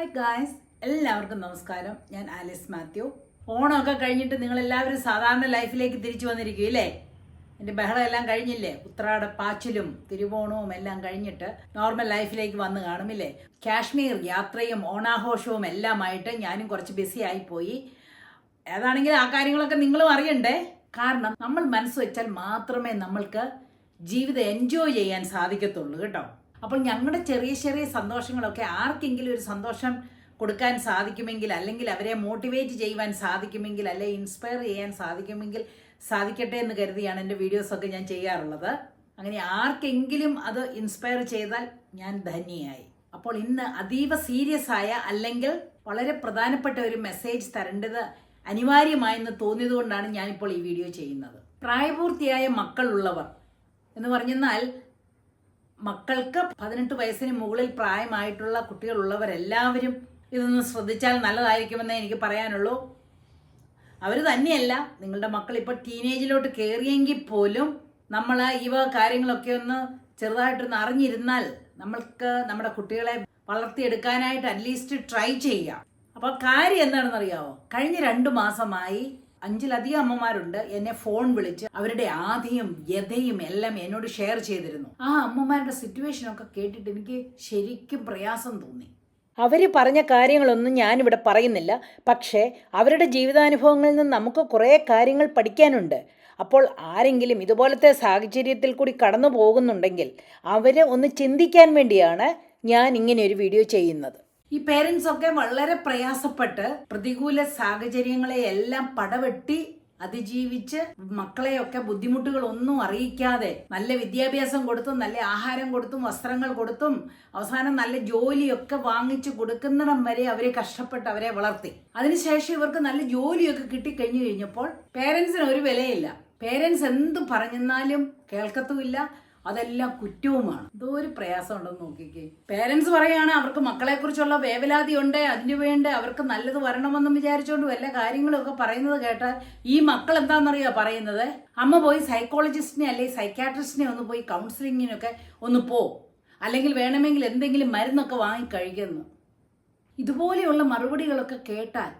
Hi guys എല്ലാവർക്കും നമസ്കാരം. ഞാൻ ആലിസ് മാത്യു. ഓണമൊക്കെ കഴിഞ്ഞിട്ട് നിങ്ങൾ എല്ലാവരും സാധാരണ ലൈഫിലേക്ക് തിരിച്ചു വന്നിരിക്കും ഇല്ലേ? എന്റെ ബഹളം എല്ലാം കഴിഞ്ഞില്ലേ? ഉത്രാട പാച്ചിലും തിരുവോണവും എല്ലാം കഴിഞ്ഞിട്ട് നോർമൽ ലൈഫിലേക്ക് വന്ന് കാണുമില്ലേ കാശ്മീർ യാത്രയും ഓണാഘോഷവും എല്ലാമായിട്ട് ഞാനും കുറച്ച് ബിസി ആയിപ്പോയി ഏതാണെങ്കിലും ആ കാര്യങ്ങളൊക്കെ നിങ്ങളും അറിയണ്ടേ? കാരണം നമ്മൾ മനസ്സ് വെച്ചാൽ മാത്രമേ നമ്മൾക്ക് ജീവിതം എൻജോയ് ചെയ്യാൻ സാധിക്കത്തുള്ളൂ കേട്ടോ. അപ്പോൾ ഞങ്ങളുടെ ചെറിയ ചെറിയ സന്തോഷങ്ങളൊക്കെ ആർക്കെങ്കിലും ഒരു സന്തോഷം കൊടുക്കാൻ സാധിക്കുമെങ്കിൽ അല്ലെങ്കിൽ അവരെ മോട്ടിവേറ്റ് ചെയ്യുവാൻ സാധിക്കുമെങ്കിൽ അല്ലെ ഇൻസ്പയർ ചെയ്യാൻ സാധിക്കുമെങ്കിൽ സാധിക്കട്ടെ എന്ന് കരുതിയാണ് എന്റെ വീഡിയോസൊക്കെ ഞാൻ ചെയ്യാറുള്ളത്. അങ്ങനെ ആർക്കെങ്കിലും അത് ഇൻസ്പയർ ചെയ്താൽ ഞാൻ ധന്യയായി. അപ്പോൾ ഇന്ന് അതീവ സീരിയസ് ആയ അല്ലെങ്കിൽ വളരെ പ്രധാനപ്പെട്ട ഒരു മെസ്സേജ് തരേണ്ടത് അനിവാര്യമായെന്ന് തോന്നിയതുകൊണ്ടാണ് ഞാനിപ്പോൾ ഈ വീഡിയോ ചെയ്യുന്നത്. പ്രായപൂർത്തിയായ മക്കളുള്ളവർ എന്ന് പറഞ്ഞെന്നാൽ മക്കൾക്ക് പതിനെട്ട് വയസ്സിന് മുകളിൽ പ്രായമായിട്ടുള്ള കുട്ടികളുള്ളവരെല്ലാവരും ഇതൊന്ന് ശ്രദ്ധിച്ചാൽ നല്ലതായിരിക്കുമെന്നേ എനിക്ക് പറയാനുള്ളൂ. അവർ തന്നെയല്ല നിങ്ങളുടെ മക്കൾ ഇപ്പോൾ ടീനേജിലോട്ട് കയറിയെങ്കിൽ പോലും നമ്മൾ ഈ വക കാര്യങ്ങളൊക്കെ ഒന്ന് ചെറുതായിട്ടൊന്ന് അറിഞ്ഞിരുന്നാൽ നമ്മൾക്ക് നമ്മുടെ കുട്ടികളെ വളർത്തിയെടുക്കാനായിട്ട് അറ്റ്ലീസ്റ്റ് ട്രൈ ചെയ്യാം. അപ്പോൾ കാര്യം എന്താണെന്ന് അറിയാമോ കഴിഞ്ഞ രണ്ട് മാസമായി അഞ്ചിലധികം അമ്മമാരുണ്ട്. എന്നെ ഫോൺ വിളിച്ച് അവരുടെ ആധിയും വ്യതയും എല്ലാം എന്നോട് ഷെയർ ചെയ്തിരുന്നു. ആ അമ്മമാരുടെ സിറ്റുവേഷൻ ഒക്കെ കേട്ടിട്ട് എനിക്ക് ശരിക്കും പ്രയാസം തോന്നി. അവർ പറഞ്ഞ കാര്യങ്ങളൊന്നും ഞാനിവിടെ പറയുന്നില്ല. പക്ഷേ അവരുടെ ജീവിതാനുഭവങ്ങളിൽ നിന്ന് നമുക്ക് കുറേ കാര്യങ്ങൾ പഠിക്കാനുണ്ട്. അപ്പോൾ ആരെങ്കിലും ഇതുപോലത്തെ സാഹചര്യത്തിൽ കൂടി കടന്നു പോകുന്നുണ്ടെങ്കിൽ അവർ ഒന്ന് ചിന്തിക്കാൻ വേണ്ടിയാണ് ഞാൻ ഇങ്ങനെ ഒരു വീഡിയോ ചെയ്യുന്നത്. ഈ പേരൻസ് ഒക്കെ വളരെ പ്രയാസപ്പെട്ട് പ്രതികൂല സാഹചര്യങ്ങളെ എല്ലാം പടവെട്ടി അതിജീവിച്ച് മക്കളെയൊക്കെ ബുദ്ധിമുട്ടുകൾ ഒന്നും അറിയിക്കാതെ നല്ല വിദ്യാഭ്യാസം കൊടുത്തും നല്ല ആഹാരം കൊടുത്തും വസ്ത്രങ്ങൾ കൊടുത്തും അവസാനം നല്ല ജോലിയൊക്കെ വാങ്ങിച്ചു കൊടുക്കുന്നിടം വരെ അവരെ കഷ്ടപ്പെട്ട് അവരെ വളർത്തി. അതിനുശേഷം ഇവർക്ക് നല്ല ജോലിയൊക്കെ കിട്ടിക്കഴിഞ്ഞു കഴിഞ്ഞപ്പോൾ പേരൻസിന് ഒരു വിലയില്ല. പേരൻസ് എന്ത് പറഞ്ഞെന്നാലും കേൾക്കത്തുമില്ല. അതെല്ലാം കുറ്റവുമാണ്. എന്തോ ഒരു പ്രയാസം ഉണ്ടെന്ന് നോക്കിക്കേ. പേരൻസ് പറയാണ് അവർക്ക് മക്കളെ കുറിച്ചുള്ള വേവലാതി ഉണ്ട് അതിനു വേണ്ടി അവർക്ക് നല്ലത് വരണമെന്നും വിചാരിച്ചുകൊണ്ട് വല്ല കാര്യങ്ങളൊക്കെ പറയുന്നത് കേട്ടാൽ ഈ മക്കൾ എന്താണെന്നറിയോ പറയുന്നത്? അമ്മ പോയി സൈക്കോളജിസ്റ്റിനെ അല്ലെങ്കിൽ സൈക്കാട്രിസ്റ്റിനെ ഒന്ന് പോയി കൗൺസിലിങ്ങിനൊക്കെ ഒന്ന് പോ. അല്ലെങ്കിൽ വേണമെങ്കിൽ എന്തെങ്കിലും മരുന്നൊക്കെ വാങ്ങി കഴിക്കുന്നു ഇതുപോലെയുള്ള മറുപടികളൊക്കെ കേട്ടാൽ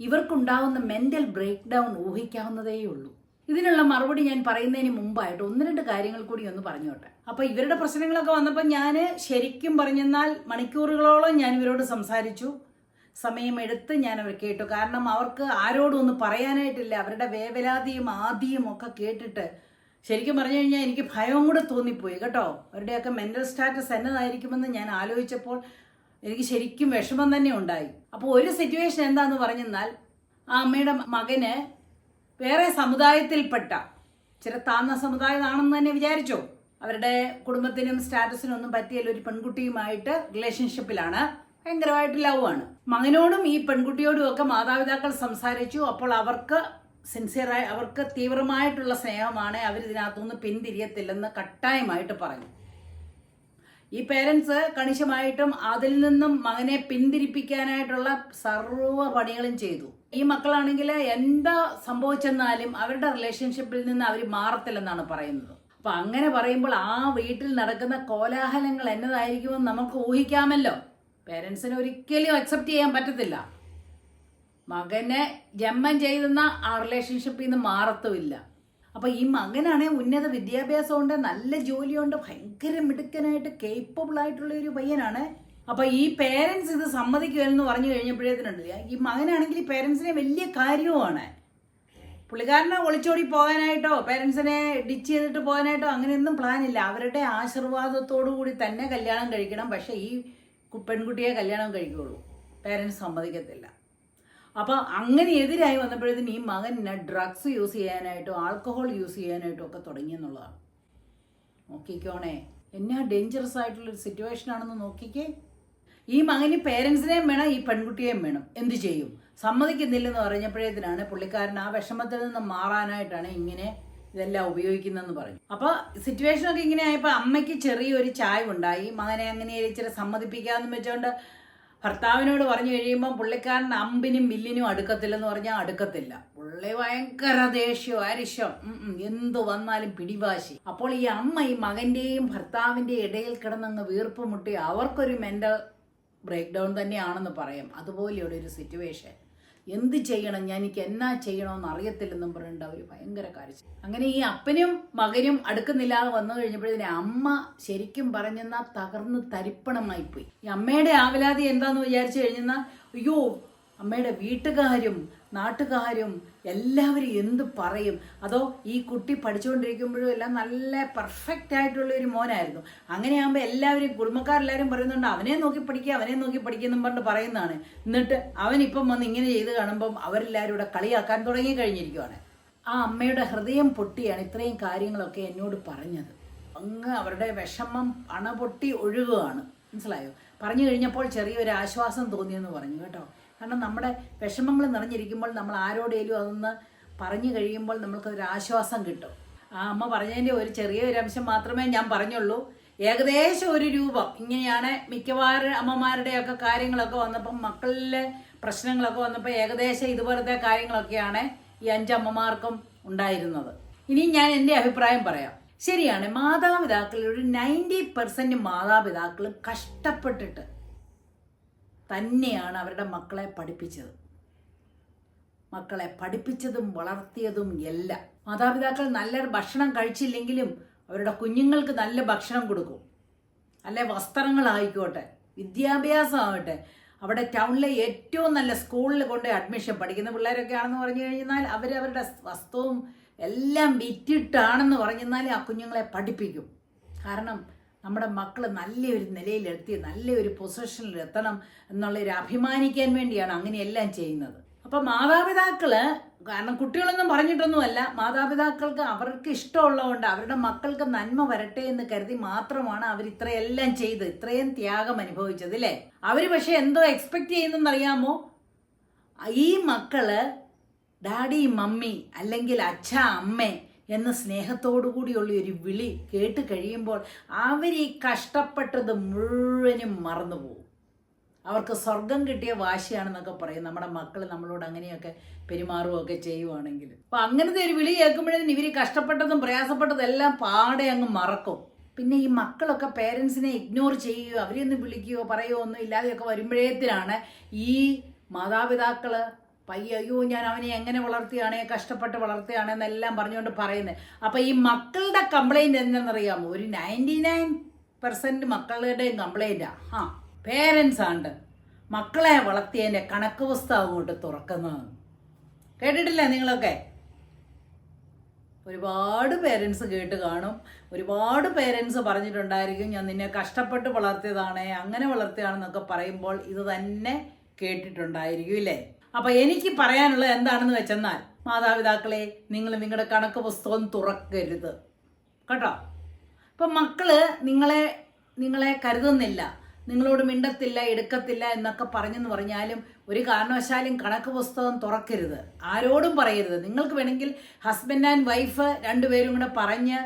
ഇവർക്കുണ്ടാവുന്ന മെന്റൽ ബ്രേക്ക് ഡൗൺ ഊഹിക്കാവുന്നതേയുള്ളൂ. ഇതിനുള്ള മറുപടി ഞാൻ പറയുന്നതിന് മുമ്പായിട്ട് ഒന്ന് രണ്ട് കാര്യങ്ങൾ കൂടി ഒന്ന് പറഞ്ഞോട്ടെ. അപ്പൊ ഇവരുടെ പ്രശ്നങ്ങളൊക്കെ വന്നപ്പോൾ ഞാൻ ശരിക്കും പറഞ്ഞെന്നാൽ മണിക്കൂറുകളോളം ഞാൻ ഇവരോട് സംസാരിച്ചു. സമയമെടുത്ത് ഞാൻ അവർ കേട്ടു. കാരണം അവർക്ക് ആരോടും ഒന്നും പറയാനായിട്ടില്ല. അവരുടെ വേവലാതിയും ആദിയും ഒക്കെ കേട്ടിട്ട് ശരിക്കും പറഞ്ഞു കഴിഞ്ഞാൽ എനിക്ക് ഭയവും കൂടെ തോന്നിപ്പോയി കേട്ടോ. അവരുടെയൊക്കെ മെന്റൽ സ്റ്റാറ്റസ് എന്നതായിരിക്കുമെന്ന് ഞാൻ ആലോചിച്ചപ്പോൾ എനിക്ക് ശരിക്കും വിഷമം തന്നെ ഉണ്ടായി. അപ്പോൾ ഒരു സിറ്റുവേഷൻ എന്താന്ന് പറഞ്ഞെന്നാൽ ആ അമ്മയുടെ മകന് വേറെ സമുദായത്തിൽപ്പെട്ട ചില താന്ന സമുദായമാണെന്ന് തന്നെ വിചാരിച്ചോ? അവരുടെ കുടുംബത്തിനും സ്റ്റാറ്റസിനും ഒന്നും പറ്റിയല്ല ഒരു പെൺകുട്ടിയുമായിട്ട് റിലേഷൻഷിപ്പിലാണ് ഭയങ്കരമായിട്ട് ലവ് ആണ്. മകനോടും ഈ പെൺകുട്ടിയോടും ഒക്കെ മാതാപിതാക്കൾ സംസാരിച്ചു. അപ്പോൾ അവർക്ക് സിൻസിയറായി അവർക്ക് തീവ്രമായിട്ടുള്ള സ്നേഹമാണ് അവർ ഇതിനകത്തുനിന്ന് പിന്തിരിയത്തില്ലെന്ന് കട്ടായമായിട്ട് പറഞ്ഞു. ഈ പേരൻസ് കണിശമായിട്ടും അതിൽ നിന്നും മകനെ പിന്തിരിപ്പിക്കാനായിട്ടുള്ള സർവ പണികളും ചെയ്തു. ഈ മക്കളാണെങ്കിൽ എന്താ സംഭവിച്ചെന്നാലും അവരുടെ റിലേഷൻഷിപ്പിൽ നിന്ന് അവർ മാറത്തില്ലെന്നാണ് പറയുന്നത്. അപ്പൊ അങ്ങനെ പറയുമ്പോൾ ആ വീട്ടിൽ നടക്കുന്ന കോലാഹലങ്ങൾ എന്നതായിരിക്കുമെന്ന് നമുക്ക് ഊഹിക്കാമല്ലോ. പേരൻസിന് ഒരിക്കലും അക്സെപ്റ്റ് ചെയ്യാൻ പറ്റത്തില്ല. മകനെ ജന്മം ചെയ്തെന്ന ആ റിലേഷൻഷിപ്പിൽ നിന്ന് മാറത്തുമില്ല. അപ്പൊ ഈ മകനാണെ ഉന്നത വിദ്യാഭ്യാസമുണ്ട് നല്ല ജോലിയുണ്ട് ഭയങ്കര മിടുക്കനായിട്ട് കേപ്പബിൾ ആയിട്ടുള്ള ഒരു പയ്യനാണ് അപ്പൊ ഈ പേരൻസ് ഇത് സമ്മതിക്കുമെന്ന് പറഞ്ഞു കഴിഞ്ഞപ്പോഴേത്തിനുണ്ട് ഈ മകനാണെങ്കിൽ ഈ പേരൻസിനെ വലിയ കാര്യവുമാണ്. പുള്ളിക്കാരനെ ഒളിച്ചോടി പോകാനായിട്ടോ പേരൻസിനെ ഡിച്ച് ചെയ്തിട്ട് പോകാനായിട്ടോ അങ്ങനെയൊന്നും പ്ലാൻ ഇല്ല. അവരുടെ ആശീർവാദത്തോടു കൂടി തന്നെ കല്യാണം കഴിക്കണം. പക്ഷേ ഈ പെൺകുട്ടിയെ കല്യാണം കഴിക്കുകയുള്ളൂ പേരൻസ് സമ്മതിക്കത്തില്ല. അപ്പോൾ അങ്ങനെ എതിരായി വന്നപ്പോഴത്തേന് ഈ മകൻ ഡ്രഗ്സ് യൂസ് ചെയ്യാനായിട്ടോ ആൽക്കഹോൾ യൂസ് ചെയ്യാനായിട്ടോ ഒക്കെ തുടങ്ങിയെന്നുള്ളതാണ് നോക്കിക്കോണേ. എന്നാ ഡേഞ്ചറസ് ആയിട്ടുള്ളൊരു സിറ്റുവേഷൻ ആണെന്ന് നോക്കിക്കേ. ഈ മകന് പേരൻസിനെയും വേണം ഈ പെൺകുട്ടിയെയും വേണം. എന്തു ചെയ്യും? സമ്മതിക്കുന്നില്ലെന്ന് പറഞ്ഞപ്പോഴേതിനാണ് പുള്ളിക്കാരൻ ആ വിഷമത്തിൽ നിന്ന് മാറാനായിട്ടാണ് ഇങ്ങനെ ഇതെല്ലാം ഉപയോഗിക്കുന്നതെന്ന് പറഞ്ഞു. അപ്പോൾ സിറ്റുവേഷൻ ഒക്കെ ഇങ്ങനെ ആയപ്പോൾ അമ്മയ്ക്ക് ചെറിയൊരു ചായവുണ്ടായി. മകനെ അങ്ങനെ ഇച്ചിരി സമ്മതിപ്പിക്കാമെന്ന് വെച്ചുകൊണ്ട് ഭർത്താവിനോട് പറഞ്ഞു കഴിയുമ്പോൾ പുള്ളിക്കാരൻ അമ്പിനും മില്ലിനും അടുക്കത്തില്ലെന്ന് പറഞ്ഞാൽ അടുക്കത്തില്ല. പുള്ളി ഭയങ്കര ദേഷ്യം അരിശം. എന്ത് വന്നാലും പിടിവാശി. അപ്പോൾ ഈ അമ്മ ഈ മകന്റെയും ഭർത്താവിന്റെയും ഇടയിൽ കിടന്നങ്ങ് വീർപ്പ് മുട്ടി അവർക്കൊരു മെന്റൽ ബ്രേക്ക് ഡൗൺ തന്നെയാണെന്ന് പറയാം. അതുപോലെയുള്ള ഒരു സിറ്റുവേഷൻ എന്ത് ചെയ്യണം? ഞാൻ എനിക്ക് എന്നാ ചെയ്യണമെന്ന് അറിയത്തില്ലെന്നും പറഞ്ഞിട്ട് അവർ ഭയങ്കര കാര്യം അങ്ങനെ ഈ അപ്പനും മകനും അടുക്കുന്നില്ലാതെ വന്നു കഴിഞ്ഞപ്പോഴത്തേന് അമ്മ ശരിക്കും പറഞ്ഞെന്നാ തകർന്ന് തരിപ്പണമായി പോയി ഈ അമ്മയുടെ ആവലാതി എന്താന്ന് വിചാരിച്ചു കഴിഞ്ഞെന്നാൽ അയ്യോ അമ്മയുടെ വീട്ടുകാരും നാട്ടുകാരും എല്ലാവരും എന്ത് പറയും? അതോ ഈ കുട്ടി പഠിച്ചുകൊണ്ടിരിക്കുമ്പോഴും എല്ലാം നല്ല പെർഫെക്റ്റ് ആയിട്ടുള്ള ഒരു മോനായിരുന്നു. അങ്ങനെയാകുമ്പോൾ എല്ലാവരും കുടുംബക്കാരെല്ലാവരും പറയുന്നുണ്ട് അവനെ നോക്കി പഠിക്കുക അവനെ നോക്കി പഠിക്കുന്നും പറഞ്ഞ് പറയുന്നതാണ്. എന്നിട്ട് അവൻ ഇപ്പം വന്ന് ഇങ്ങനെ ചെയ്ത് കാണുമ്പം അവരെല്ലാവരും ഇവിടെ കളിയാക്കാൻ തുടങ്ങി കഴിഞ്ഞിരിക്കുവാണ്. ആ അമ്മയുടെ ഹൃദയം പൊട്ടിയാണ് ഇത്രയും കാര്യങ്ങളൊക്കെ എന്നോട് പറഞ്ഞത്. അങ്ങ് അവരുടെ വിഷമം അണ പൊട്ടി ഒഴുകുകയാണ് മനസ്സിലായോ? പറഞ്ഞു കഴിഞ്ഞപ്പോൾ ചെറിയൊരു ആശ്വാസം തോന്നിയെന്ന് പറഞ്ഞു കേട്ടോ. കാരണം നമ്മുടെ വിഷമങ്ങൾ നിറഞ്ഞിരിക്കുമ്പോൾ നമ്മൾ ആരോടേലും അതൊന്ന് പറഞ്ഞു കഴിയുമ്പോൾ നമുക്കൊരു ആശ്വാസം കിട്ടും. ആ അമ്മ പറഞ്ഞതിന്റെ ഒരു ചെറിയ ഒരു അംശം മാത്രമേ ഞാൻ പറഞ്ഞുള്ളൂ. ഏകദേശം ഒരു രൂപം. ഇങ്ങനെയാണ് മിക്കവാറും അമ്മമാരുടെയൊക്കെ കാര്യങ്ങളൊക്കെ വന്നപ്പം മക്കളിലെ പ്രശ്നങ്ങളൊക്കെ വന്നപ്പോൾ ഏകദേശം ഇതുപോലത്തെ കാര്യങ്ങളൊക്കെയാണ് ഈ അഞ്ചമ്മമാർക്കും ഉണ്ടായിരുന്നത്. ഇനി ഞാൻ എന്റെ അഭിപ്രായം പറയാം. ശരിയാണ് മാതാപിതാക്കളിൽ ഒരു നയന്റി പെർസെന്റ് മാതാപിതാക്കൾ കഷ്ടപ്പെട്ടിട്ട് തന്നെയാണ് അവരുടെ മക്കളെ പഠിപ്പിച്ചത്. മക്കളെ പഠിപ്പിച്ചതും വളർത്തിയതും എല്ലാം. മാതാപിതാക്കൾ നല്ല ഭക്ഷണം കഴിച്ചില്ലെങ്കിലും അവരുടെ കുഞ്ഞുങ്ങൾക്ക് നല്ല ഭക്ഷണം കൊടുക്കും. അല്ലെ വസ്ത്രങ്ങളായിക്കോട്ടെ വിദ്യാഭ്യാസമാവട്ടെ അവിടെ ടൗണിലെ ഏറ്റവും നല്ല സ്കൂളിൽ കൊണ്ട് അഡ്മിഷൻ പഠിക്കുന്ന പിള്ളേരൊക്കെ ആണെന്ന് പറഞ്ഞു കഴിഞ്ഞാൽ അവരവരുടെ വസ്തുവും എല്ലാം വിറ്റിട്ടാണെന്ന് പറഞ്ഞാൽ ആ കുഞ്ഞുങ്ങളെ പഠിപ്പിക്കും. കാരണം നമ്മുടെ മക്കൾ നല്ലൊരു നിലയിലെത്തി നല്ലൊരു പൊസിഷനിൽ എത്തണം എന്നുള്ളൊരു അഭിമാനിക്കാൻ വേണ്ടിയാണ് അങ്ങനെയെല്ലാം ചെയ്യുന്നത്. അപ്പം മാതാപിതാക്കൾ കാരണം കുട്ടികളൊന്നും പറഞ്ഞിട്ടൊന്നുമല്ല മാതാപിതാക്കൾക്ക് അവർക്ക് ഇഷ്ടമുള്ളതുകൊണ്ട് അവരുടെ മക്കൾക്ക് നന്മ വരട്ടെ എന്ന് കരുതി മാത്രമാണ് അവർ ഇത്രയെല്ലാം ചെയ്ത് ഇത്രയും ത്യാഗം അനുഭവിച്ചത് അല്ലേ? അവർ പക്ഷേ എന്തോ എക്സ്പെക്ട് ചെയ്യുന്നെന്നറിയാമോ? ഈ മക്കൾ ഡാഡി മമ്മി അല്ലെങ്കിൽ അച്ഛ അമ്മ എന്ന സ്നേഹത്തോടു കൂടിയുള്ള ഒരു വിളി കേട്ട് കഴിയുമ്പോൾ അവർ ഈ കഷ്ടപ്പെട്ടത് മുഴുവനും മറന്നുപോകും. അവർക്ക് സ്വർഗം കിട്ടിയ വാശിയാണെന്നൊക്കെ പറയും. നമ്മുടെ മക്കൾ നമ്മളോട് അങ്ങനെയൊക്കെ പെരുമാറുകയൊക്കെ ചെയ്യുവാണെങ്കിൽ. അപ്പം അങ്ങനത്തെ ഒരു വിളി കേൾക്കുമ്പോഴേക്കും ഇവർ കഷ്ടപ്പെട്ടതും പ്രയാസപ്പെട്ടതും എല്ലാം പാടെ അങ്ങ് മറക്കും. പിന്നെ ഈ മക്കളൊക്കെ പേരൻസിനെ ഇഗ്നോർ ചെയ്യുകയോ അവരെയൊന്നും വിളിക്കുകയോ പറയുകയോ ഒന്നും ഇല്ലാതെയൊക്കെ വരുമ്പോഴേത്തിനാണ് ഈ മാതാപിതാക്കൾ പയ്യ അയ്യോ ഞാൻ അവനെ എങ്ങനെ വളർത്തിയാണേ കഷ്ടപ്പെട്ട് വളർത്തിയാണ് എന്നെല്ലാം പറഞ്ഞുകൊണ്ട് പറയുന്നത് അപ്പം ഈ മക്കളുടെ കംപ്ലൈന്റ് എന്താണെന്നറിയാമോ? ഒരു നയന്റി നയൻ പെർസെന്റ് മക്കളുടെയും കംപ്ലൈന്റാണ് ആ. പേരൻസ് ആണ് മക്കളെ വളർത്തിയതിന്റെ കണക്ക് പുസ്തകം അങ്ങോട്ട് തുറക്കുന്നത്. കേട്ടിട്ടില്ലേ നിങ്ങളൊക്കെ? ഒരുപാട് പേരൻസ് കേട്ട് കാണും. ഒരുപാട് പേരൻസ് പറഞ്ഞിട്ടുണ്ടായിരിക്കും ഞാൻ നിന്നെ കഷ്ടപ്പെട്ട് വളർത്തിയതാണ് അങ്ങനെ വളർത്തിയതാണെന്നൊക്കെ പറയുമ്പോൾ ഇത് തന്നെ കേട്ടിട്ടുണ്ടായിരിക്കും ഇല്ലേ? അപ്പൊ എനിക്ക് പറയാനുള്ളത് എന്താണെന്ന് വെച്ചെന്നാൽ മാതാപിതാക്കളെ നിങ്ങൾ നിങ്ങളുടെ കണക്ക് പുസ്തകം തുറക്കരുത്. കേട്ടോ? ഇപ്പം മക്കൾ നിങ്ങളെ നിങ്ങളെ കരുതുന്നില്ല. നിങ്ങളോട് മിണ്ടത്തില്ല എടുക്കത്തില്ല എന്നൊക്കെ പറഞ്ഞെന്ന് പറഞ്ഞാലും ഒരു കാരണവശാലും കണക്ക് പുസ്തകം തുറക്കരുത്. ആരോടും പറയരുത്. നിങ്ങൾക്ക് വേണമെങ്കിൽ ഹസ്ബൻഡ് ആൻഡ് വൈഫ് രണ്ടുപേരും കൂടെ പറഞ്ഞ്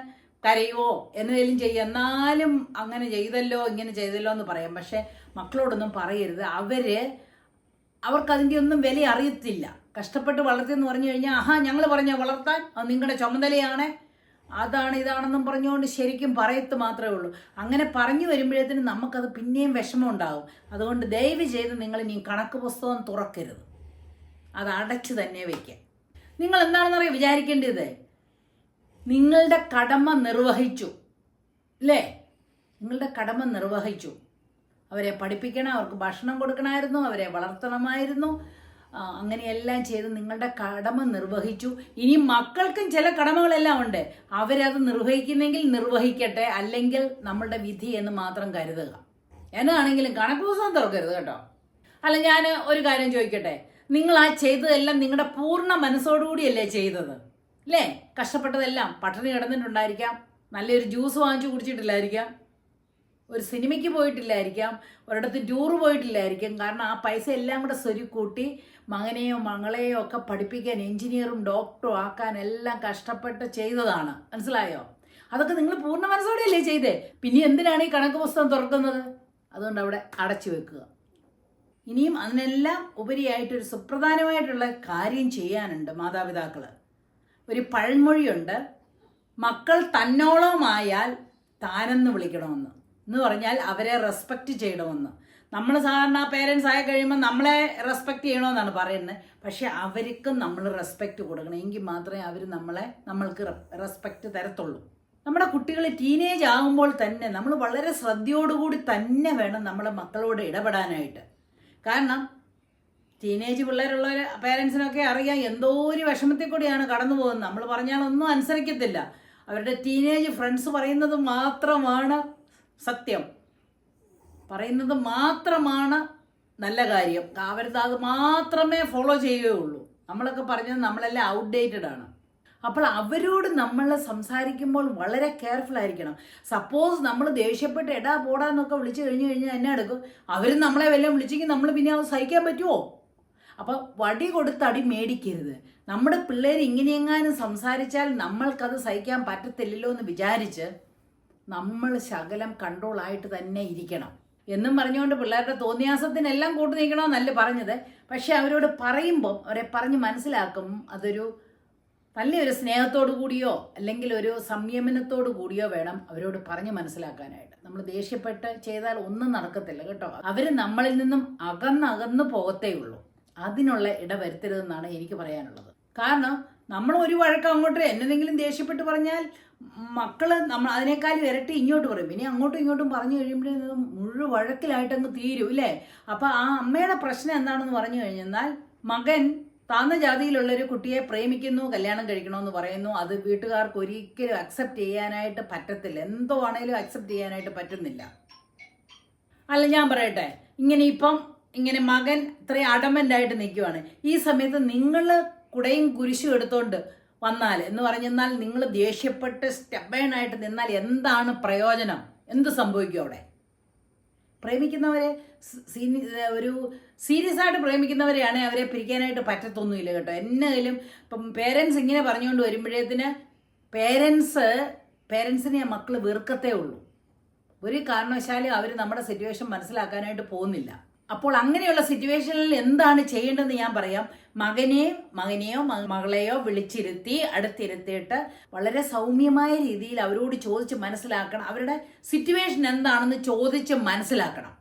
കരയുവോ എന്നതെങ്കിലും ചെയ്യുക. എന്നാലും അങ്ങനെ ചെയ്തല്ലോ ഇങ്ങനെ ചെയ്തല്ലോ എന്ന് പറയാം. പക്ഷെ മക്കളോടൊന്നും പറയരുത്. അവർ അവർക്ക് അതിന്റെ ഒന്നും വില അറിയത്തില്ല. കഷ്ടപ്പെട്ട് വളർത്തിയെന്ന് പറഞ്ഞു കഴിഞ്ഞാൽ ആഹാ ഞങ്ങൾ പറഞ്ഞ വളർത്താൻ? അത് നിങ്ങളുടെ ചുമതലയാണ്. അതാണ് ഇതാണെന്നും പറഞ്ഞുകൊണ്ട് ശരിക്കും പറയത്ത് മാത്രമേ ഉള്ളൂ. അങ്ങനെ പറഞ്ഞു വരുമ്പോഴത്തേനും നമുക്കത് പിന്നെയും വിഷമം ഉണ്ടാകും അതുകൊണ്ട് ദയവ് ചെയ്ത് നിങ്ങൾ ഇനി കണക്ക് പുസ്തകം തുറക്കരുത്. അത് അടച്ചു തന്നെ വയ്ക്കുക നിങ്ങൾ എന്താണെന്നറിയാം വിചാരിക്കേണ്ടത്? നിങ്ങളുടെ കടമ നിർവഹിച്ചു. അല്ലേ? നിങ്ങളുടെ കടമ നിർവഹിച്ചു. അവരെ പഠിപ്പിക്കണം അവർക്ക് ഭക്ഷണം കൊടുക്കണമായിരുന്നു അവരെ വളർത്തണമായിരുന്നു. അങ്ങനെയെല്ലാം ചെയ്ത് നിങ്ങളുടെ കടമ നിർവഹിച്ചു. ഇനി മക്കൾക്കും ചില കടമകളെല്ലാം ഉണ്ട്. അവരത് നിർവഹിക്കുന്നെങ്കിൽ നിർവഹിക്കട്ടെ അല്ലെങ്കിൽ നമ്മളുടെ വിധി എന്ന് മാത്രം കരുതുക. എന്നാണെങ്കിലും കണക്ക് പുസ്തകം തുറക്കരുത് കേട്ടോ. അല്ല ഞാൻ ഒരു കാര്യം ചോദിക്കട്ടെ. നിങ്ങൾ ആ ചെയ്തതെല്ലാം നിങ്ങളുടെ പൂർണ മനസ്സോടുകൂടിയല്ലേ ചെയ്തത്? അല്ലേ? കഷ്ടപ്പെട്ടതെല്ലാം പട്ടിണി കിടന്നിട്ടുണ്ടായിരിക്കാം. നല്ലൊരു ജ്യൂസ് വാങ്ങിച്ചു കുടിച്ചിട്ടില്ലായിരിക്കാം. ഒരു സിനിമയ്ക്ക് പോയിട്ടില്ലായിരിക്കാം ഒരിടത്ത് ടൂർ പോയിട്ടില്ലായിരിക്കാം. കാരണം ആ പൈസ എല്ലാം കൂടെ സ്വരുക്കൂട്ടി മകനെയോ മകളെയോ ഒക്കെ പഠിപ്പിക്കാൻ എഞ്ചിനീയറും ഡോക്ടറും ആക്കാൻ എല്ലാം കഷ്ടപ്പെട്ട് ചെയ്തതാണ്. മനസ്സിലായോ? അതൊക്കെ നിങ്ങൾ പൂർണ മനസ്സോടെയല്ലേ ചെയ്തേ? പിന്നെ എന്തിനാണ് ഈ കണക്ക് പുസ്തകം തുറക്കുന്നത്? അതുകൊണ്ട് അവിടെ അടച്ചു വെക്കുക. ഇനിയും അതിനെല്ലാം ഉപരിയായിട്ടൊരു സുപ്രധാനമായിട്ടുള്ള കാര്യം ചെയ്യാനുണ്ട് മാതാപിതാക്കൾ ഒരു പഴമൊഴിയുണ്ട് മക്കൾ തന്നോളമായാൽ താനെന്ന് വിളിക്കണമെന്ന്. എന്ന് പറഞ്ഞാൽ അവരെ റെസ്പെക്റ്റ് ചെയ്യണമെന്ന്. നമ്മൾ സാധാരണ പേരൻസ് ആയി കഴിയുമ്പോൾ നമ്മളെ റെസ്പെക്ട് ചെയ്യണമെന്നാണ് പറയുന്നത്. പക്ഷെ അവർക്ക് നമ്മൾ റെസ്പെക്റ്റ് കൊടുക്കണം. എങ്കിൽ മാത്രമേ അവർ നമ്മളെ നമ്മൾക്ക് റെസ്പെക്റ്റ് തരത്തുള്ളൂ. നമ്മുടെ കുട്ടികൾ ടീനേജ് ആകുമ്പോൾ തന്നെ നമ്മൾ വളരെ ശ്രദ്ധയോടുകൂടി തന്നെ വേണം നമ്മുടെ മക്കളോട് ഇടപെടാനായിട്ട്. കാരണം ടീനേജ് പിള്ളേരുള്ള പേരൻസിനൊക്കെ അറിയാം എന്തോ ഒരു വിഷമത്തിൽ കൂടിയാണ് കടന്നു പോകുന്നത്. നമ്മൾ പറഞ്ഞാലൊന്നും അനുസരിക്കത്തില്ല. അവരുടെ ടീനേജ് ഫ്രണ്ട്സ് പറയുന്നത് മാത്രമാണ് സത്യം. പറയുന്നത് മാത്രമാണ് നല്ല കാര്യം. അവരത് അത് മാത്രമേ ഫോളോ ചെയ്യുകയുള്ളൂ. നമ്മളൊക്കെ പറഞ്ഞത് നമ്മളെല്ലാം ഔട്ട്ഡേറ്റഡ് ആണ്. അപ്പോൾ അവരോട് നമ്മൾ സംസാരിക്കുമ്പോൾ വളരെ കെയർഫുൾ ആയിരിക്കണം. സപ്പോസ് നമ്മൾ ദേഷ്യപ്പെട്ട് എടാ പോടാന്നൊക്കെ വിളിച്ചു കഴിഞ്ഞു കഴിഞ്ഞാൽ എന്നെ എടുക്കും? അവരും നമ്മളെ വല്ലതും വിളിച്ചെങ്കിൽ നമ്മൾ പിന്നെ അത് സഹിക്കാൻ പറ്റുമോ അപ്പോൾ വടി കൊടുത്ത് അടി മേടിക്കരുത്. നമ്മുടെ പിള്ളേർ ഇങ്ങനെയെങ്ങാനും സംസാരിച്ചാൽ നമ്മൾക്കത് സഹിക്കാൻ പറ്റത്തില്ലല്ലോ എന്ന് വിചാരിച്ച് നമ്മൾ ശകലം കൺട്രോൾ ആയിട്ട് തന്നെ ഇരിക്കണം. എന്നും പറഞ്ഞുകൊണ്ട് പിള്ളേരുടെ തോന്നിയാസത്തിനെല്ലാം കൂട്ടു നീക്കണമെന്നല്ല പറഞ്ഞത്. പക്ഷെ അവരോട് പറയുമ്പം അവരെ പറഞ്ഞ് മനസ്സിലാക്കും അതൊരു നല്ലൊരു സ്നേഹത്തോടു കൂടിയോ അല്ലെങ്കിൽ ഒരു സംയമനത്തോടു കൂടിയോ വേണം അവരോട് പറഞ്ഞ് മനസ്സിലാക്കാനായിട്ട്. നമ്മൾ ദേഷ്യപ്പെട്ട് ചെയ്താൽ ഒന്നും നടക്കത്തില്ല കേട്ടോ. അവർ നമ്മളിൽ നിന്നും അകന്നകന്ന് പോകത്തേ ഉള്ളൂ അതിനുള്ള ഇട വരുത്തരുതെന്നാണ് എനിക്ക് പറയാനുള്ളത്. കാരണം നമ്മൾ ഒരു വഴക്കം അങ്ങോട്ട് എന്നെന്തെങ്കിലും ദേഷ്യപ്പെട്ട് പറഞ്ഞാൽ മക്കൾ നമ്മൾ അതിനേക്കാൾ ഇരട്ടി ഇങ്ങോട്ട് പറയും. പിന്നെ അങ്ങോട്ടും ഇങ്ങോട്ടും പറഞ്ഞു കഴിയുമ്പോഴേ മുഴു വഴക്കിലായിട്ട് അങ്ങ് തീരും ഇല്ലേ? അപ്പൊ ആ അമ്മയുടെ പ്രശ്നം എന്താണെന്ന് പറഞ്ഞു കഴിഞ്ഞാൽ മകൻ താന്ന ജാതിയിലുള്ള ഒരു കുട്ടിയെ പ്രേമിക്കുന്നു കല്യാണം കഴിക്കണമെന്ന് പറയുന്നു. അത് വീട്ടുകാർക്ക് ഒരിക്കലും അക്സെപ്റ്റ് ചെയ്യാനായിട്ട് പറ്റത്തില്ല. എന്തോ ആണേലും അക്സെപ്റ്റ് ചെയ്യാനായിട്ട് പറ്റുന്നില്ല. അല്ല ഞാൻ പറയട്ടെ. ഇങ്ങനെ ഇപ്പം ഇങ്ങനെ മകൻ ഇത്രയും അഡമന്റായിട്ട് നിൽക്കുവാണ്. ഈ സമയത്ത് നിങ്ങൾ കുടയും കുരിശും എടുത്തോണ്ട് വന്നാൽ എന്ന് പറഞ്ഞെന്നാൽ നിങ്ങൾ ദേഷ്യപ്പെട്ട് സ്റ്റെബേണായിട്ട് നിന്നാൽ എന്താണ് പ്രയോജനം? എന്ത് സംഭവിക്കും അവിടെ? പ്രേമിക്കുന്നവരെ സീനി- ഒരു സീരിയസ് ആയിട്ട് പ്രേമിക്കുന്നവരെയാണെങ്കിൽ അവരെ പിരിക്കാനായിട്ട് പറ്റത്തൊന്നുമില്ല കേട്ടോ. എന്നാലും ഇപ്പം പേരൻസ് ഇങ്ങനെ പറഞ്ഞുകൊണ്ട് വരുമ്പോഴേത്തിന് പേരൻസ് പേരൻസിനെ മക്കൾ വെറുക്കത്തേ ഉള്ളൂ. ഒരു കാരണവശാലും അവർ നമ്മുടെ സിറ്റുവേഷൻ മനസ്സിലാക്കാനായിട്ട് പോകുന്നില്ല. അപ്പോൾ അങ്ങനെയുള്ള സിറ്റുവേഷനിൽ എന്താണ് ചെയ്യേണ്ടതെന്ന് ഞാൻ പറയാം. മകനെ മകനെയോ മകളെയോ വിളിച്ചിരുത്തി അടുത്തിരുത്തിയിട്ട് വളരെ സൗമ്യമായ രീതിയിൽ അവരോട് ചോദിച്ച് മനസ്സിലാക്കണം. അവരുടെ സിറ്റുവേഷൻ എന്താണെന്ന് ചോദിച്ച് മനസ്സിലാക്കണം.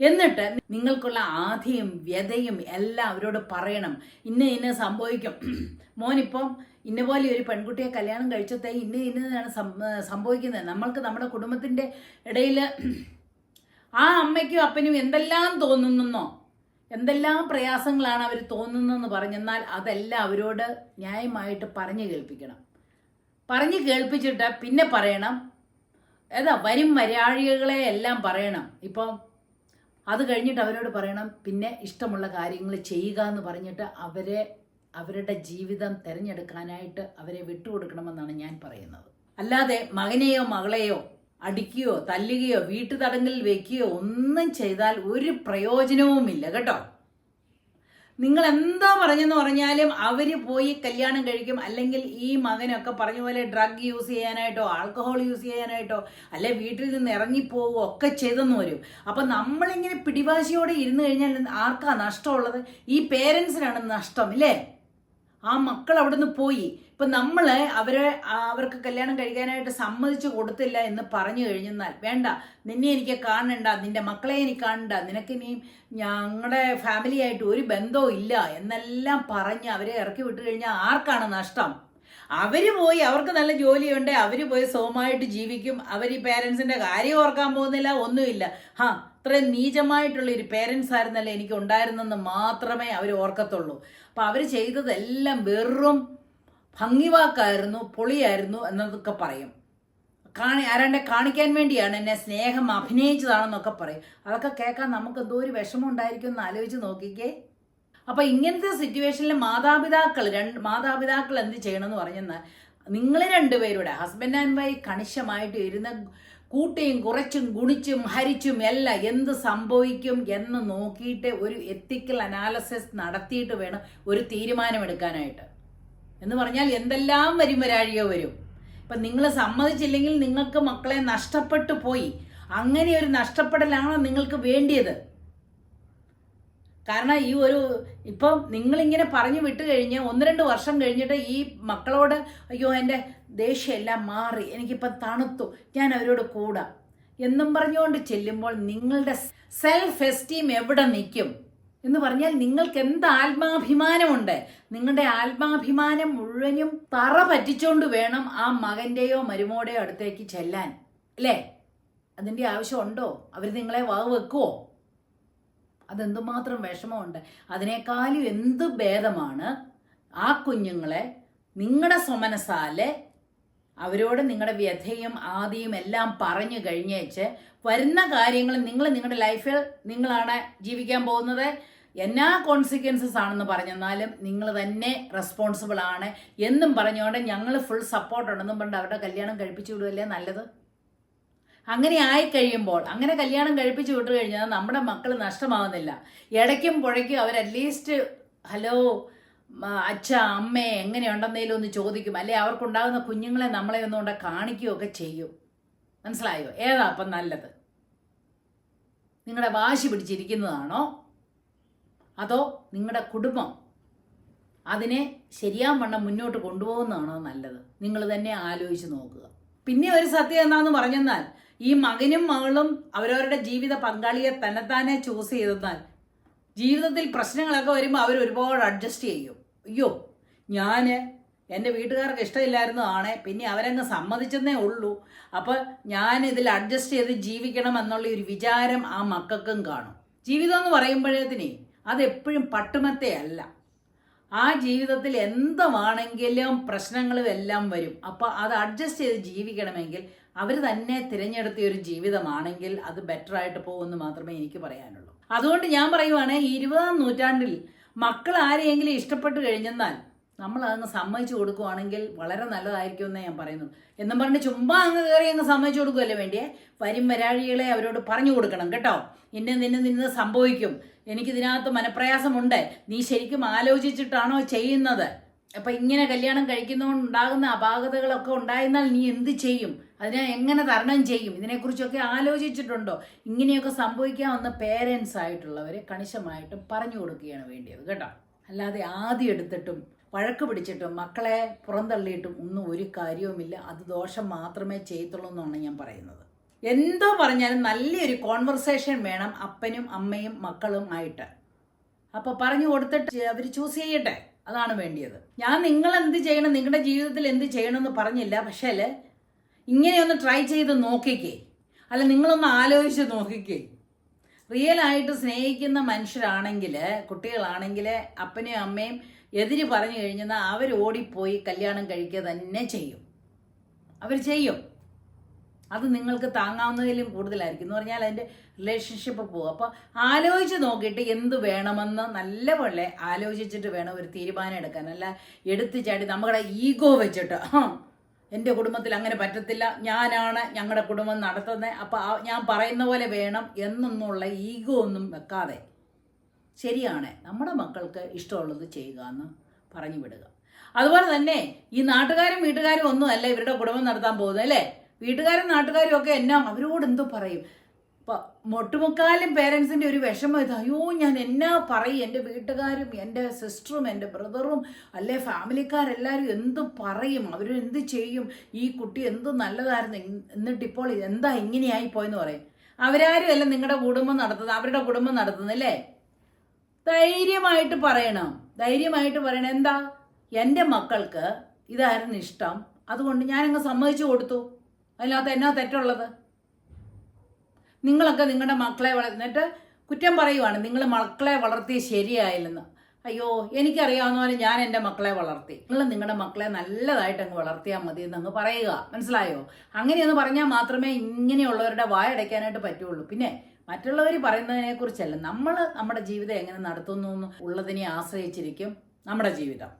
എന്നിട്ട് നിങ്ങൾക്കുള്ള ആധിയും വ്യതയും എല്ലാം അവരോട് പറയണം. ഇന്ന ഇന്ന സംഭവിക്കും. മോനിപ്പം ഇന്ന പോലെ ഒരു പെൺകുട്ടിയെ കല്യാണം കഴിച്ചത്തെ ഇന്ന ഇന്നതാണ് സംഭവിക്കുന്നത്. നമ്മൾക്ക് നമ്മുടെ കുടുംബത്തിന്റെ ഇടയിൽ ആ അമ്മയ്ക്കും അപ്പനും എന്തെല്ലാം തോന്നുന്നെന്നോ? എന്തെല്ലാം പ്രയാസങ്ങളാണ് അവർ തോന്നുന്നതെന്ന് പറഞ്ഞെന്നാൽ അതെല്ലാം അവരോട് ന്യായമായിട്ട് പറഞ്ഞു കേൾപ്പിക്കണം. പറഞ്ഞു കേൾപ്പിച്ചിട്ട് പിന്നെ പറയണം. ഏതാ വരും വരാഴികളെ എല്ലാം പറയണം. ഇപ്പം അത് കഴിഞ്ഞിട്ട് അവരോട് പറയണം പിന്നെ ഇഷ്ടമുള്ള കാര്യങ്ങൾ ചെയ്യുക എന്ന് പറഞ്ഞിട്ട് അവരെ അവരുടെ ജീവിതം തിരഞ്ഞെടുക്കാനായിട്ട് അവരെ വിട്ടുകൊടുക്കണമെന്നാണ് ഞാൻ പറയുന്നത്. അല്ലാതെ മകനെയോ മകളെയോ അടിക്കുകയോ തല്ലുകയോ വീട്ടുതടങ്കലിൽ വെക്കുകയോ ഒന്നും ചെയ്താൽ ഒരു പ്രയോജനവുമില്ല കേട്ടോ? നിങ്ങൾ എന്താ പറഞ്ഞെന്ന് പറഞ്ഞാലും അവർ പോയി കല്യാണം കഴിക്കും. അല്ലെങ്കിൽ ഈ മകനൊക്കെ പറഞ്ഞ പോലെ ഡ്രഗ് യൂസ് ചെയ്യാനായിട്ടോ ആൽക്കഹോൾ യൂസ് ചെയ്യാനായിട്ടോ അല്ലെ വീട്ടിൽ നിന്ന് ഇറങ്ങിപ്പോവുകയോ ഒക്കെ ചെയ്തെന്ന് വരും. അപ്പം നമ്മളിങ്ങനെ പിടിവാശിയോടെ ഇരുന്ന് കഴിഞ്ഞാൽ ആർക്കാ നഷ്ടമുള്ളത്? ഈ പേരൻസിനാണ് നഷ്ടം ഇല്ലേ? ആ മക്കൾ അവിടുന്ന് പോയി. ഇപ്പൊ നമ്മൾ അവരെ അവർക്ക് കല്യാണം കഴിക്കാനായിട്ട് സമ്മതിച്ചു കൊടുത്തില്ല എന്ന് പറഞ്ഞു കഴിഞ്ഞാൽ വേണ്ട. നിന്നെ എനിക്ക് കാണണ്ട നിന്റെ മക്കളെ എനിക്ക് കാണണ്ട നിനക്ക് ഇനിയും ഞങ്ങളുടെ ഫാമിലിയായിട്ട് ഒരു ബന്ധവും ഇല്ല എന്നെല്ലാം പറഞ്ഞ് അവരെ ഇറക്കി വിട്ടു കഴിഞ്ഞാൽ ആർക്കാണ് നഷ്ടം? അവർ പോയി അവർക്ക് നല്ല ജോലിയുണ്ട് അവർ പോയി സുഖമായിട്ട് ജീവിക്കും. അവർ ഈ പേരൻസിന്റെ കാര്യം ഓർക്കാൻ പോകുന്നില്ല ഒന്നുമില്ല. ഹാ ഇത്രയും നീചമായിട്ടുള്ള ഒരു പേരൻസ് ആയിരുന്നല്ലേ എനിക്ക് ഉണ്ടായിരുന്നെന്ന് മാത്രമേ അവർ ഓർക്കത്തുള്ളൂ. അപ്പം അവർ ചെയ്തതെല്ലാം വെറും ഭംഗിവാക്കായിരുന്നു പൊളിയായിരുന്നു എന്നതൊക്കെ പറയും. കാണി ആരാണ്ടെ കാണിക്കാൻ വേണ്ടിയാണ് എന്നെ സ്നേഹം അഭിനയിച്ചതാണെന്നൊക്കെ പറയും. അതൊക്കെ കേൾക്കാൻ നമുക്ക് എന്തോ ഒരു വിഷമം ഉണ്ടായിരിക്കും എന്ന് ആലോചിച്ച് നോക്കിക്കേ. അപ്പൊ ഇങ്ങനത്തെ സിറ്റുവേഷനിൽ മാതാപിതാക്കൾ രണ്ട് മാതാപിതാക്കൾ എന്ത് ചെയ്യണം എന്ന് പറഞ്ഞെന്നാൽ നിങ്ങൾ രണ്ടുപേരുടെ ഹസ്ബൻഡ് ആൻഡ് വൈഫ് കണിശമായിട്ട് ഇരുന്ന് കൂട്ടിയും കുറച്ചും ഗുണിച്ചും ഹരിച്ചും എല്ലാം എന്ത് സംഭവിക്കും എന്ന് നോക്കിയിട്ട് ഒരു എത്തിക്കൽ അനാലിസിസ് നടത്തിയിട്ട് വേണം ഒരു തീരുമാനമെടുക്കാനായിട്ട്. എന്ന് പറഞ്ഞാൽ എന്തെല്ലാം വരും വരാഴിയോ വരും. ഇപ്പം നിങ്ങൾ സമ്മതിച്ചില്ലെങ്കിൽ നിങ്ങൾക്ക് മക്കളെ നഷ്ടപ്പെട്ടു പോയി. അങ്ങനെ ഒരു നഷ്ടപ്പെടലാണ് നിങ്ങൾക്ക് വേണ്ടിയത്? കാരണം ഈ ഒരു ഇപ്പം നിങ്ങളിങ്ങനെ പറഞ്ഞു വിട്ട് കഴിഞ്ഞ് ഒന്ന് രണ്ട് വർഷം കഴിഞ്ഞിട്ട് ഈ മക്കളോട് അയ്യോ എന്റെ ദേഷ്യമെല്ലാം മാറി എനിക്കിപ്പം തണുത്തു ഞാൻ അവരോട് കൂടാം. എന്നും പറഞ്ഞുകൊണ്ട് ചെല്ലുമ്പോൾ നിങ്ങളുടെ സെൽഫ് എസ്റ്റീം എവിടെ നിൽക്കും? എന്ന് പറഞ്ഞാൽ നിങ്ങൾക്ക് എന്ത് ആത്മാഭിമാനമുണ്ട് നിങ്ങളുടെ ആത്മാഭിമാനം മുഴുവനും തറ പറ്റിച്ചോണ്ട് വേണം ആ മകന്റെയോ മരുമോടെയോ അടുത്തേക്ക് ചെല്ലാൻ. അല്ലേ? അതിന്റെ ആവശ്യമുണ്ടോ? അവർ നിങ്ങളെ വാവ് വെക്കുവോ? അതെന്തുമാത്രം വിഷമമുണ്ട്. അതിനേക്കാളും എന്ത് ഭേദമാണ് ആ കുഞ്ഞുങ്ങളെ നിങ്ങളുടെ സ്വമനസാലെ അവരോട് നിങ്ങളുടെ വ്യഥയും ആദിയും എല്ലാം പറഞ്ഞു കഴിഞ്ഞേച്ച് വരുന്ന കാര്യങ്ങൾ നിങ്ങൾ നിങ്ങളുടെ ലൈഫിൽ നിങ്ങളാണ് ജീവിക്കാൻ പോകുന്നത്. എന്നാ കോൺസിക്വൻസസ് ആണെന്ന് പറഞ്ഞെന്നാലും നിങ്ങൾ തന്നെ റെസ്പോൺസിബിൾ ആണ് എന്നും പറഞ്ഞുകൊണ്ട് ഞങ്ങൾ ഫുൾ സപ്പോർട്ട് ഉണ്ടെന്നും പറഞ്ഞ് അവരുടെ കല്യാണം കഴിപ്പിച്ചു വിടുകയല്ലേ നല്ലത്? അങ്ങനെ ആയി കഴിയുമ്പോൾ അങ്ങനെ കല്യാണം കഴിപ്പിച്ചു വിട്ടു കഴിഞ്ഞാൽ നമ്മുടെ മക്കൾ നഷ്ടമാവുന്നില്ല. ഇടയ്ക്കും പുഴയ്ക്കും അവർ അറ്റ്ലീസ്റ്റ് ഹലോ അച്ഛ അമ്മ എങ്ങനെയുണ്ടെന്നേലും ഒന്ന് ചോദിക്കും. അല്ലെ അവർക്കുണ്ടാകുന്ന കുഞ്ഞുങ്ങളെ നമ്മളെ ഒന്നുകൊണ്ട് കാണിക്കുകയൊക്കെ ചെയ്യും. മനസ്സിലായോ? ഏതാ അപ്പം നല്ലത്? നിങ്ങളുടെ വാശി പിടിച്ചിരിക്കുന്നതാണോ? അതോ നിങ്ങളുടെ കുടുംബം അതിനെ ശരിയാൻ വണ്ണം മുന്നോട്ട് കൊണ്ടുപോകുന്നതാണോ നല്ലത്? നിങ്ങൾ തന്നെ ആലോചിച്ച് നോക്കുക. പിന്നെ ഒരു സത്യം എന്താന്ന് പറഞ്ഞെന്നാൽ ഈ മകനും മകളും അവരവരുടെ ജീവിത പങ്കാളിയെ തന്നെത്താനെ ചൂസ് ചെയ്തെന്നാൽ ജീവിതത്തിൽ പ്രശ്നങ്ങളൊക്കെ വരുമ്പോൾ അവർ ഒരുപാട് അഡ്ജസ്റ്റ് ചെയ്യും. അയ്യോ ഞാൻ എന്റെ വീട്ടുകാർക്ക് ഇഷ്ടമില്ലായിരുന്നതാണ് പിന്നെ അവരങ്ങ് സമ്മതിച്ചെന്നേ ഉള്ളൂ. അപ്പോൾ ഞാൻ ഇതിൽ അഡ്ജസ്റ്റ് ചെയ്ത് ജീവിക്കണം എന്നുള്ള ഒരു വിചാരം ആ മക്കൾക്കും കാണും. ജീവിതം എന്ന് പറയുമ്പോഴേത്തിനെ അതെപ്പോഴും പട്ടുമത്തയല്ല ആ ജീവിതത്തിൽ എന്തുവാണെങ്കിലും പ്രശ്നങ്ങളും എല്ലാം വരും. അപ്പോൾ അത് അഡ്ജസ്റ്റ് ചെയ്ത് ജീവിക്കണമെങ്കിൽ അവർ തന്നെ തിരഞ്ഞെടുത്ത ഒരു ജീവിതമാണെങ്കിൽ അത് ബെറ്റർ ആയിട്ട് പോകുമെന്ന് മാത്രമേ എനിക്ക് പറയാനുള്ളൂ. അതുകൊണ്ട് ഞാൻ പറയുവാണ് ഇരുപതാം നൂറ്റാണ്ടിൽ മക്കൾ ആരെയെങ്കിലും ഇഷ്ടപ്പെട്ട് കഴിഞ്ഞെന്നാൽ നമ്മൾ അതങ്ങ് സമ്മതിച്ചു കൊടുക്കുവാണെങ്കിൽ വളരെ നല്ലതായിരിക്കും എന്നേ ഞാൻ പറയുന്നു എന്നും പറഞ്ഞ് ചുമ്മാ അങ്ങ് കയറി അങ്ങ് സമ്മതിച്ചു കൊടുക്കുമല്ലേ വേണ്ടിയേ? വരും വരാഴികളെ അവരോട് പറഞ്ഞു കൊടുക്കണം കേട്ടോ. ഇന്ന നിന്നെ നിന്ന് സംഭവിക്കും. എനിക്കിതിനകത്ത് മനപ്രയാസമുണ്ട്. നീ ശരിക്കും ആലോചിച്ചിട്ടാണോ ചെയ്യുന്നത്? അപ്പൊ ഇങ്ങനെ കല്യാണം കഴിക്കുന്നതുകൊണ്ട് ഉണ്ടാകുന്ന അപാകതകളൊക്കെ ഉണ്ടായിരുന്നാൽ നീ എന്ത് ചെയ്യും? അതിനെ എങ്ങനെ തരണം ചെയ്യും? ഇതിനെക്കുറിച്ചൊക്കെ ആലോചിച്ചിട്ടുണ്ടോ? ഇങ്ങനെയൊക്കെ സംഭവിക്കാവുന്ന പേരൻസ് ആയിട്ടുള്ളവരെ കണിശമായിട്ടും പറഞ്ഞു കൊടുക്കുകയാണ് വേണ്ടിയത് കേട്ടോ. അല്ലാതെ ആദ്യം എടുത്തിട്ടും വഴക്ക് പിടിച്ചിട്ടും മക്കളെ പുറന്തള്ളിയിട്ടും ഒന്നും ഒരു കാര്യവുമില്ല. അത് ദോഷം മാത്രമേ ചെയ്യത്തുള്ളൂ എന്നാണ് ഞാൻ പറയുന്നത്. എന്തോ പറഞ്ഞാലും നല്ലൊരു കോൺവെർസേഷൻ വേണം അപ്പനും അമ്മയും മക്കളും ആയിട്ട് അപ്പൊ പറഞ്ഞു കൊടുത്തിട്ട് അവർ ചൂസ് ചെയ്യട്ടെ? അതാണ് വേണ്ടിയത്. ഞാൻ നിങ്ങൾ എന്ത് ചെയ്യണം നിങ്ങളുടെ ജീവിതത്തിൽ എന്ത് ചെയ്യണമെന്ന് പറഞ്ഞില്ല പക്ഷേ ഇങ്ങനെയൊന്ന് ട്രൈ ചെയ്ത് നോക്കിക്കേ. അല്ല നിങ്ങളൊന്ന് ആലോചിച്ച് നോക്കിക്കേ. റിയൽ ആയിട്ട് സ്നേഹിക്കുന്ന മനുഷ്യരാണെങ്കിൽ കുട്ടികളാണെങ്കിൽ അപ്പനെയും അമ്മയും എതിര് പറഞ്ഞു കഴിഞ്ഞാൽ അവർ ഓടിപ്പോയി കല്യാണം കഴിക്കുക തന്നെ ചെയ്യും. അവർ ചെയ്യും. അത് നിങ്ങൾക്ക് താങ്ങാവുന്നതിലും കൂടുതലായിരിക്കും. എന്ന് പറഞ്ഞാൽ അതിന്റെ റിലേഷൻഷിപ്പ് പോകും. അപ്പോൾ ആലോചിച്ച് നോക്കിയിട്ട് എന്ത് വേണമെന്ന് നല്ലപോലെ ആലോചിച്ചിട്ട് വേണം ഒരു തീരുമാനം എടുക്കാൻ. അല്ല എടുത്തു ചാടി നമ്മുടെ ഈഗോ വെച്ചിട്ട് എന്റെ കുടുംബത്തിൽ അങ്ങനെ പറ്റത്തില്ല. ഞാനാണ് ഞങ്ങളുടെ കുടുംബം നടത്തുന്നത് അപ്പോൾ ഞാൻ പറയുന്ന പോലെ വേണം എന്നൊന്നുള്ള ഈഗോ ഒന്നും വെക്കാതെ. ശരിയാണ്. നമ്മുടെ മക്കൾക്ക് ഇഷ്ടമുള്ളത് ചെയ്യുക എന്ന് പറഞ്ഞു വിടുക. അതുപോലെ തന്നെ ഈ നാട്ടുകാരും വീട്ടുകാരും ഒന്നും അല്ല ഇവരുടെ കുടുംബം നടത്താൻ പോകുന്നത് അല്ലേ? വീട്ടുകാരും നാട്ടുകാരും ഒക്കെ എന്നാ അവരോട് എന്തോ പറയും? ഒട്ടുമുക്കാലും പേരൻസിന്റെ ഒരു വിഷമം ഇത്. അയ്യോ ഞാൻ എന്നാ പറയും? എന്റെ വീട്ടുകാരും എന്റെ സിസ്റ്ററും എന്റെ ബ്രദറും അല്ലെ ഫാമിലിക്കാരെല്ലാവരും എന്ത് പറയും? അവർ എന്ത് ചെയ്യും? ഈ കുട്ടി എന്ത് നല്ലതായിരുന്നു? എന്നിട്ട് ഇപ്പോൾ എന്താ ഇങ്ങനെയായി പോയെന്ന് പറയും. അവരാരും അല്ല നിങ്ങളുടെ കുടുംബം നടത്തുന്നത് അവരുടെ കുടുംബം നടത്തുന്നല്ലേ ധൈര്യമായിട്ട് പറയണം. ധൈര്യമായിട്ട് പറയണം. എന്താ? എന്റെ മക്കൾക്ക് ഇതായിരുന്നു ഇഷ്ടം. അതുകൊണ്ട് ഞാനങ്ങ് സമ്മതിച്ചു കൊടുത്തു. അതിനകത്ത് എന്നാ തെറ്റുള്ളത്? നിങ്ങളൊക്കെ നിങ്ങളുടെ മക്കളെ വളർന്നിട്ട് കുറ്റം പറയുവാണ്. നിങ്ങൾ മക്കളെ വളർത്തി ശരിയായില്ലെന്ന്. അയ്യോ എനിക്കറിയാവുന്ന പോലെ ഞാൻ എന്റെ മക്കളെ വളർത്തി. നിങ്ങൾ നിങ്ങളുടെ മക്കളെ നല്ലതായിട്ട് അങ്ങ് വളർത്തിയാൽ മതി എന്നങ്ങ് പറയുക. മനസ്സിലായോ? അങ്ങനെയൊന്ന് പറഞ്ഞാൽ മാത്രമേ ഇങ്ങനെയുള്ളവരുടെ വായടയ്ക്കാനായിട്ട് പറ്റുള്ളൂ. പിന്നെ മറ്റുള്ളവർ പറയുന്നതിനെ കുറിച്ചല്ല നമ്മൾ നമ്മുടെ ജീവിതം എങ്ങനെ നടത്തുന്നു എന്ന് ഉള്ളതിനെ ആശ്രയിച്ചിരിക്കും നമ്മുടെ ജീവിതം.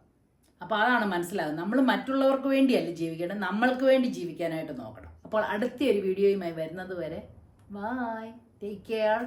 അപ്പോൾ അതാണ് മനസ്സിലാകുന്നത്. നമ്മൾ മറ്റുള്ളവർക്ക് വേണ്ടിയല്ല ജീവിക്കേണ്ടത്? നമ്മൾക്ക് വേണ്ടി ജീവിക്കാനായിട്ട് നോക്കണം. അപ്പോൾ അടുത്ത ഒരു വീഡിയോയുമായി വരുന്നത് വരെ. Bye take care